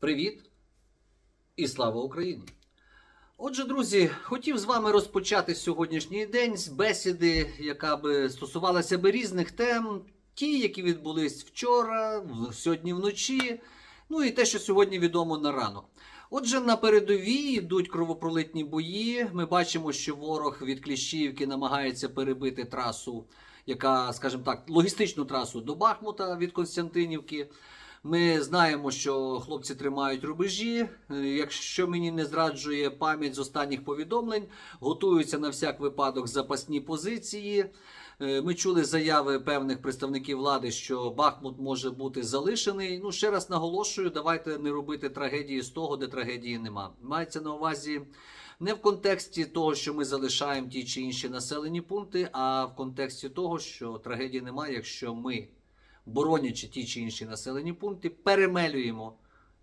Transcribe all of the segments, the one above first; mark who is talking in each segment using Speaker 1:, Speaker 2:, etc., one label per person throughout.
Speaker 1: Привіт і слава Україні! Отже, друзі, хотів з вами розпочати сьогоднішній день з бесіди, яка би стосувалася би різних тем, ті, які відбулись вчора, сьогодні вночі, ну і те, що сьогодні відомо на ранок. Отже, на передовій йдуть кровопролитні бої. Ми бачимо, що ворог від Кліщіївки намагається перебити трасу, яка, скажімо так, логістичну трасу до Бахмута від Константинівки. Ми знаємо, що хлопці тримають рубежі. Е, Якщо мені не зраджує пам'ять з останніх повідомлень, готуються на всяк випадок запасні позиції. Е, Ми чули заяви певних представників влади, що Бахмут може бути залишений. Ну ще раз наголошую, давайте не робити трагедії з того, де трагедії нема. Мається на увазі не в контексті того, що ми залишаємо ті чи інші населені пункти, а в контексті того, що трагедії немає, якщо ми боронячи ті чи інші населені пункти, перемелюємо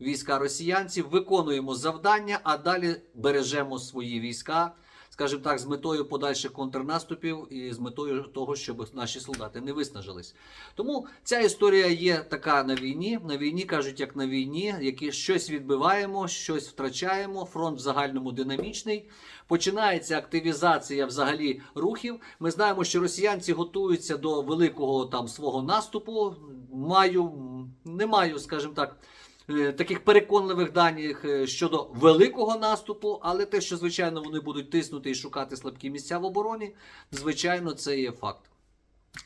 Speaker 1: війська росіянців, виконуємо завдання, а далі бережемо свої війська, скажімо так, з метою подальших контрнаступів і з метою того, щоб наші солдати не виснажились. Тому ця історія є така на війні. На війні кажуть, як на війні, які щось відбиваємо, щось втрачаємо. Фронт в загальному динамічний. Починається активізація взагалі рухів. Ми знаємо, що росіянці готуються до великого там свого наступу. Маю не маю, скажімо так. Е, Таких переконливих даних е, щодо великого наступу, але те, що звичайно вони будуть тиснути і шукати слабкі місця в обороні, звичайно, це є факт.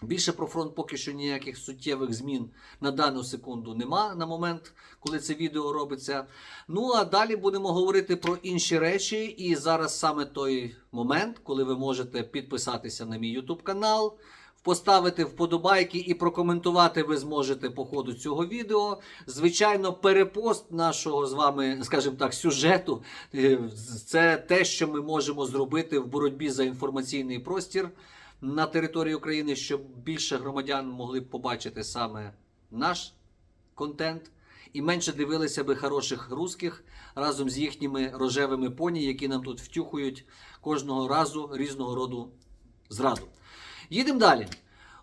Speaker 1: Більше про фронт поки що ніяких суттєвих змін на дану секунду нема на момент, коли це відео робиться. Ну а далі будемо говорити про інші речі. І зараз саме той момент, коли ви можете підписатися на мій YouTube канал, поставити вподобайки і прокоментувати ви зможете по ходу цього відео. Звичайно, перепост нашого з вами, скажімо так, сюжету е, це те, що ми можемо зробити в боротьбі за інформаційний простір на території України, щоб більше громадян могли б побачити саме наш контент. І менше дивилися би хороших русських разом з їхніми рожевими поні, які нам тут втюхують кожного разу різного роду зраду. Їдемо далі.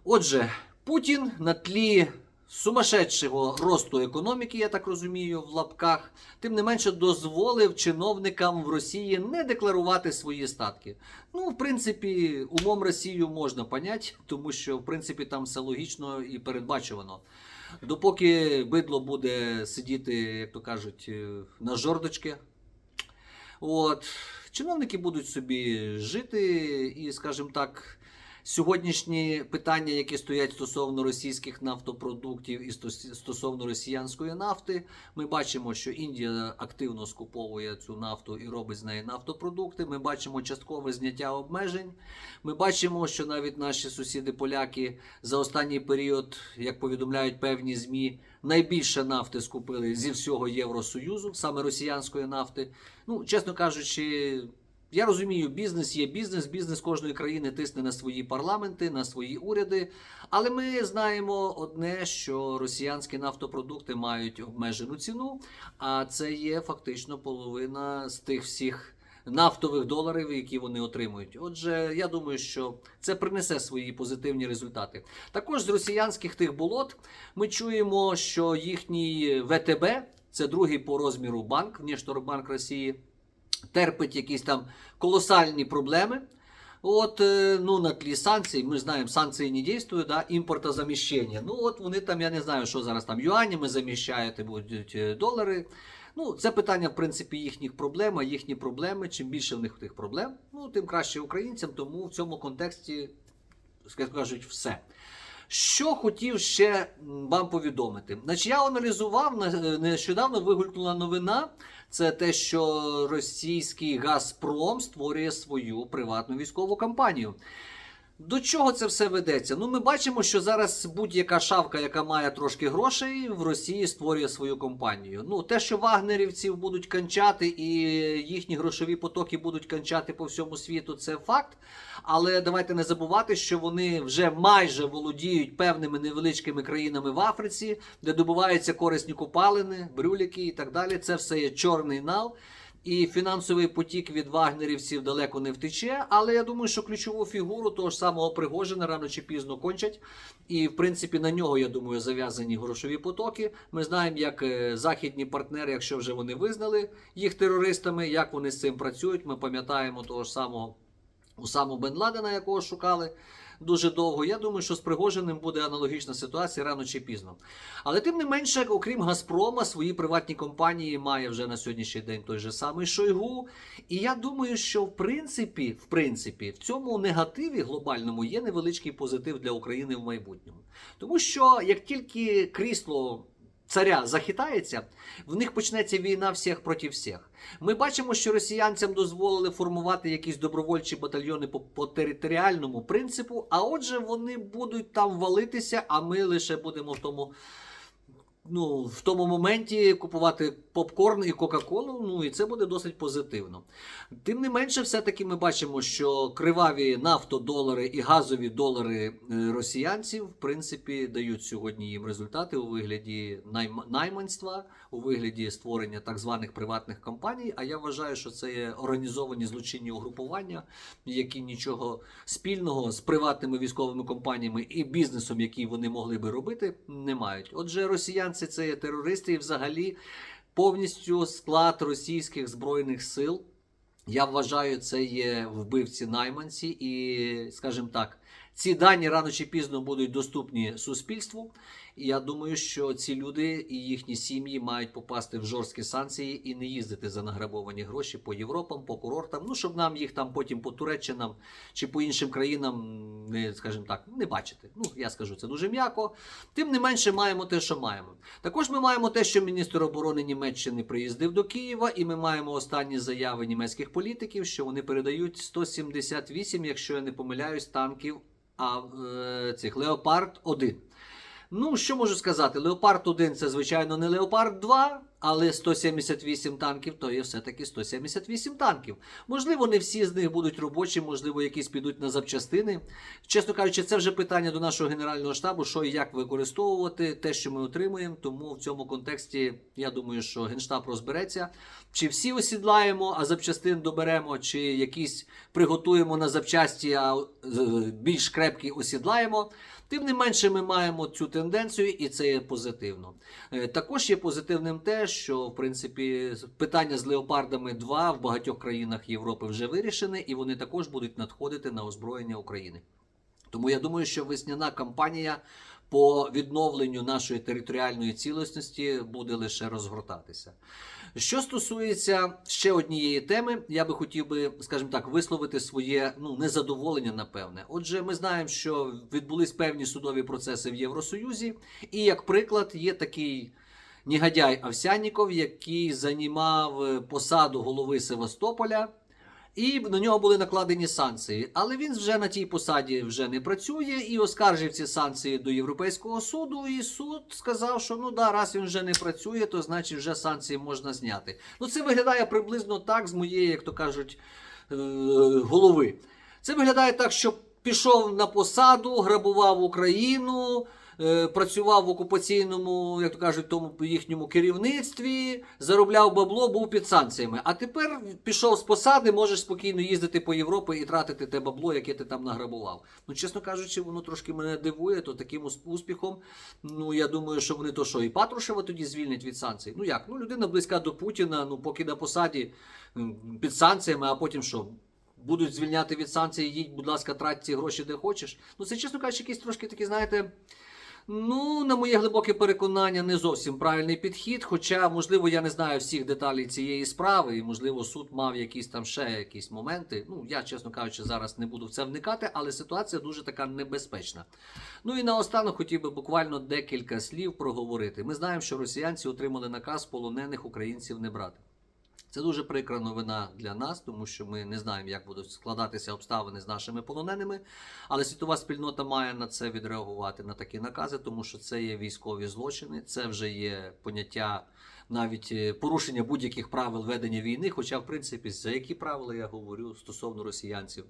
Speaker 1: Отже, Путін на тлі сумасшедшого росту економіки, я так розумію, в лапках, тим не менше дозволив чиновникам в Росії не декларувати свої статки. Ну, в принципі, умом Росію можна поняти, тому що в принципі там все логічно і передбачувано. Допоки бидло буде сидіти, як то кажуть, е, на жордочки, От, чиновники будуть собі жити, і, скажімо так, сьогоднішні питання, які стоять стосовно російських нафтопродуктів і стос- стосовно росіянської нафти, ми бачимо, що Індія активно скуповує цю нафту і робить з неї нафтопродукти. Ми бачимо часткове зняття обмежень. Ми бачимо, що навіть наші сусіди-поляки за останній період, як повідомляють певні ЗМІ, найбільше нафти скупили зі всього Євросоюзу, саме росіянської нафти. Ну, чесно кажучи, я розумію, бізнес є бізнес, бізнес кожної країни тисне на свої парламенти, на свої уряди. Але ми знаємо одне, що росіянські нафтопродукти мають обмежену ціну, а це є фактично половина з тих всіх. Нафтових доларів, які вони отримують. Отже, я думаю, що це принесе свої позитивні результати. Також з росіянських тих болот ми чуємо, що їхній ВТБ, це другий по розміру банк, Внішторгбанк Росії, терпить якісь там колосальні проблеми. От, е, ну, на тлі санкцій, ми знаємо, санкції не дійствують, да, імпортозаміщення. Ну, от вони там, я не знаю, що зараз там юанями заміщають, будуть е, долари. Ну, це питання, в принципі, їхніх проблем, а їхні проблеми, чим більше в них тих проблем, ну, тим краще українцям, тому в цьому контексті, як кажуть, все. Що хотів ще вам повідомити? Значить, я аналізував на- нещодавно вигулькнула новина. Це те, що російський Газпром створює свою приватну військову компанію. До чого це все ведеться? Ну, ми бачимо, що зараз будь-яка шавка, яка має трошки грошей, в Росії створює свою компанію. Ну, те, що вагнерівців будуть кончати і їхні грошові потоки будуть кончати по всьому світу, це факт. Але давайте не забувати, що вони вже майже володіють певними невеличкими країнами в Африці, де добуваються корисні копалини, брюліки і так далі. Це все є чорний нал. І фінансовий потік від вагнерівців далеко не втече. Але я думаю, що ключову фігуру того ж самого Пригожина рано чи пізно кончать. І в принципі на нього, я думаю, зав'язані грошові потоки. Ми знаємо, як е, західні партнери, якщо вже вони визнали їх терористами, як вони з цим працюють. Ми пам'ятаємо того ж самого Усаму Бен Ладена, якого шукали дуже довго. Я думаю, що з Пригожиним буде аналогічна ситуація рано чи пізно. Але тим не менше, окрім Газпрома, свої приватні компанії має вже на сьогоднішній день той же самий Шойгу. І я думаю, що в принципі, в принципі, в цьому негативі глобальному є невеличкий позитив для України в майбутньому. Тому що як тільки крісло. Царя захитається, в них почнеться війна всіх проти всіх. Ми бачимо, що росіянцям дозволили формувати якісь добровольчі батальйони по, по територіальному принципу, а отже, вони будуть там валитися, а ми лише будемо в тому. Ну, в тому моменті купувати попкорн і Кока-Колу, ну і це буде досить позитивно. Тим не менше, все-таки ми бачимо, що криваві нафтодолари і газові долари е, росіянців, в принципі, дають сьогодні їм результати у вигляді найм- найманства, у вигляді створення так званих приватних компаній. А я вважаю, що це є організовані злочинні угрупування, які нічого спільного з приватними військовими компаніями і бізнесом, який вони могли би робити, не мають. Отже, росіянці це є терористи, і взагалі повністю склад російських збройних сил. Я вважаю, це є вбивці найманці, і, скажімо так, ці дані рано чи пізно будуть доступні суспільству. І я думаю, що ці люди і їхні сім'ї мають попасти в жорсткі санкції і не їздити за награбовані гроші по Європам, по курортам. Ну щоб нам їх там потім по Туреччинам чи по іншим країнам не, скажімо так, не бачити. Ну я скажу це дуже м'яко. Тим не менше, маємо те, що маємо. Також ми маємо те, що міністр оборони Німеччини приїздив до Києва, і ми маємо останні заяви німецьких політиків, що вони передають 178, якщо я не помиляюсь, танків а е, цих Леопард 1. Ну, що можу сказати? Леопард 1 це, звичайно, не Леопард 2, але 178 танків то є все-таки 178 танків. Можливо, не всі з них будуть робочі, можливо, якісь підуть на запчастини. Чесно кажучи, це вже питання до нашого генерального штабу, що і як використовувати те, що ми отримуємо. Тому в цьому контексті я думаю, що генштаб розбереться. Чи всі осідлаємо, а запчастин доберемо, чи якісь приготуємо на запчасті, а більш крепкі осідлаємо. Тим не менше, ми маємо цю тенденцію, і це є позитивно. Е, Також є позитивним те, що в принципі питання з леопардами 2 в багатьох країнах Європи вже вирішене, і вони також будуть надходити на озброєння України. Тому я думаю, що весняна кампанія по відновленню нашої територіальної цілісності буде лише розгортатися. Що стосується ще однієї теми, я би хотів би, скажімо так, висловити своє ну незадоволення, напевне. Отже, ми знаємо, що відбулись певні судові процеси в Євросоюзі, і як приклад є такий. Негодяй Овсянніков, який займав е, посаду голови Севастополя, і на нього були накладені санкції. Але він вже на тій посаді вже не працює і оскаржив ці санкції до Європейського суду. І суд сказав, що ну да, раз він вже не працює, то значить вже санкції можна зняти. Ну це виглядає приблизно так з моєї, як то кажуть, е, голови. Це виглядає так, що пішов на посаду, грабував Україну. Е, Працював в окупаційному, як то кажуть, тому їхньому керівництві, заробляв бабло, був під санкціями. А тепер пішов з посади, можеш спокійно їздити по Європі і тратити те бабло, яке ти там награбував. Ну, чесно кажучи, воно трошки мене дивує, то таким успіхом. Ну я думаю, що вони то що, і Патрушева тоді звільнять від санкцій. Ну як? Ну людина близька до Путіна, ну поки на посаді під санкціями, а потім що? Будуть звільняти від санкцій, їдь, будь ласка, трать ці гроші де хочеш. Ну це, чесно кажучи, якісь трошки такі, знаєте. Ну, на моє глибоке переконання, не зовсім правильний підхід. Хоча, можливо, я не знаю всіх деталей цієї справи, і можливо, суд мав якісь там ще якісь моменти. Ну, я, чесно кажучи, зараз не буду в це вникати, але ситуація дуже така небезпечна. Ну і наостанок хотів би буквально декілька слів проговорити. Ми знаємо, що росіянці отримали наказ полонених українців не брати. Це дуже прикра новина для нас, тому що ми не знаємо, як будуть складатися обставини з нашими полоненими. Але світова спільнота має на це відреагувати на такі накази, тому що це є військові злочини, це вже є поняття навіть е, порушення будь-яких правил ведення війни. Хоча, в принципі, за які правила я говорю стосовно росіянців.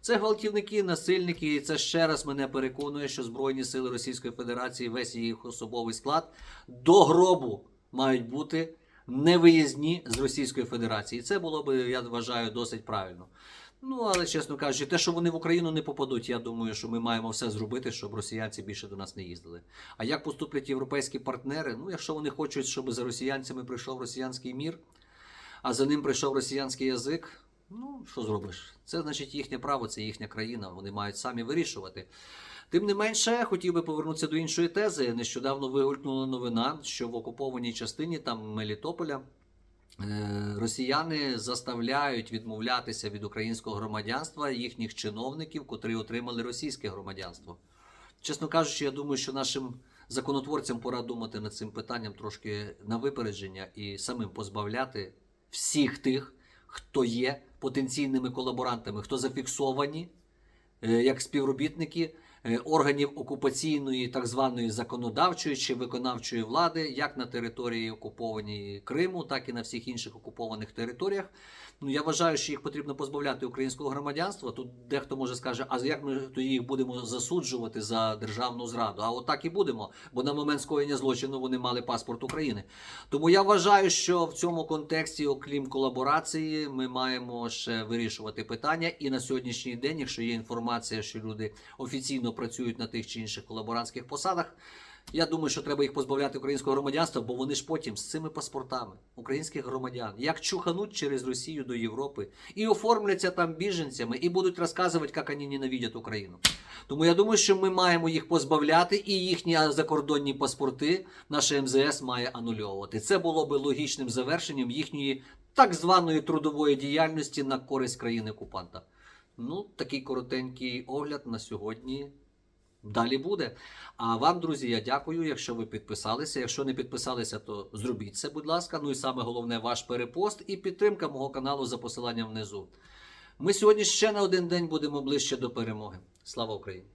Speaker 1: Це гвалтівники, насильники, і це ще раз мене переконує, що Збройні сили Російської Федерації, весь їх особовий склад до гробу мають бути невиїзні з Російської Федерації. Це було би, я вважаю, досить правильно. Ну, але чесно кажучи, те, що вони в Україну не попадуть, я думаю, що ми маємо все зробити, щоб росіянці більше до нас не їздили. А як поступлять європейські партнери? Ну, якщо вони хочуть, щоб за росіянцями прийшов росіянський мір, а за ним прийшов росіянський язик, ну що зробиш? Це значить їхнє право, це їхня країна. Вони мають самі вирішувати. Тим не менше, хотів би повернутися до іншої тези. Нещодавно вигулькнула новина, що в окупованій частині там Мелітополя. Е, Росіяни заставляють відмовлятися від українського громадянства їхніх чиновників, котрі отримали російське громадянство. Чесно кажучи, я думаю, що нашим законотворцям пора думати над цим питанням трошки на випередження і самим позбавляти всіх тих, хто є потенційними колаборантами, хто зафіксовані е, як співробітники е, органів окупаційної так званої законодавчої чи виконавчої влади, як на території окупованій Криму, так і на всіх інших окупованих територіях. Ну я вважаю, що їх потрібно позбавляти українського громадянства. Тут дехто може скаже, а як ми тоді їх будемо засуджувати за державну зраду? А от так і будемо, бо на момент скоєння злочину вони мали паспорт України. Тому я вважаю, що в цьому контексті, окрім колаборації, ми маємо ще вирішувати питання. І на сьогоднішній день, якщо є інформація, що люди офіційно працюють на тих чи інших колаборантських посадах. Я думаю, що треба їх позбавляти українського громадянства, бо вони ж потім з цими паспортами українських громадян як чухануть через Росію до Європи і оформляться там біженцями, і будуть розказувати, як вони ненавидять Україну. Тому я думаю, що ми маємо їх позбавляти, і їхні закордонні паспорти наше МЗС має анульовувати. Це було би логічним завершенням їхньої так званої трудової діяльності на користь країни окупанта. Ну, такий коротенький огляд на сьогодні. Далі буде. А вам, друзі, я дякую, якщо ви підписалися. Якщо не підписалися, то зробіть це, будь ласка. Ну і саме головне, ваш перепост і підтримка мого каналу за посиланням внизу. Ми сьогодні ще на один день будемо ближче до перемоги. Слава Україні!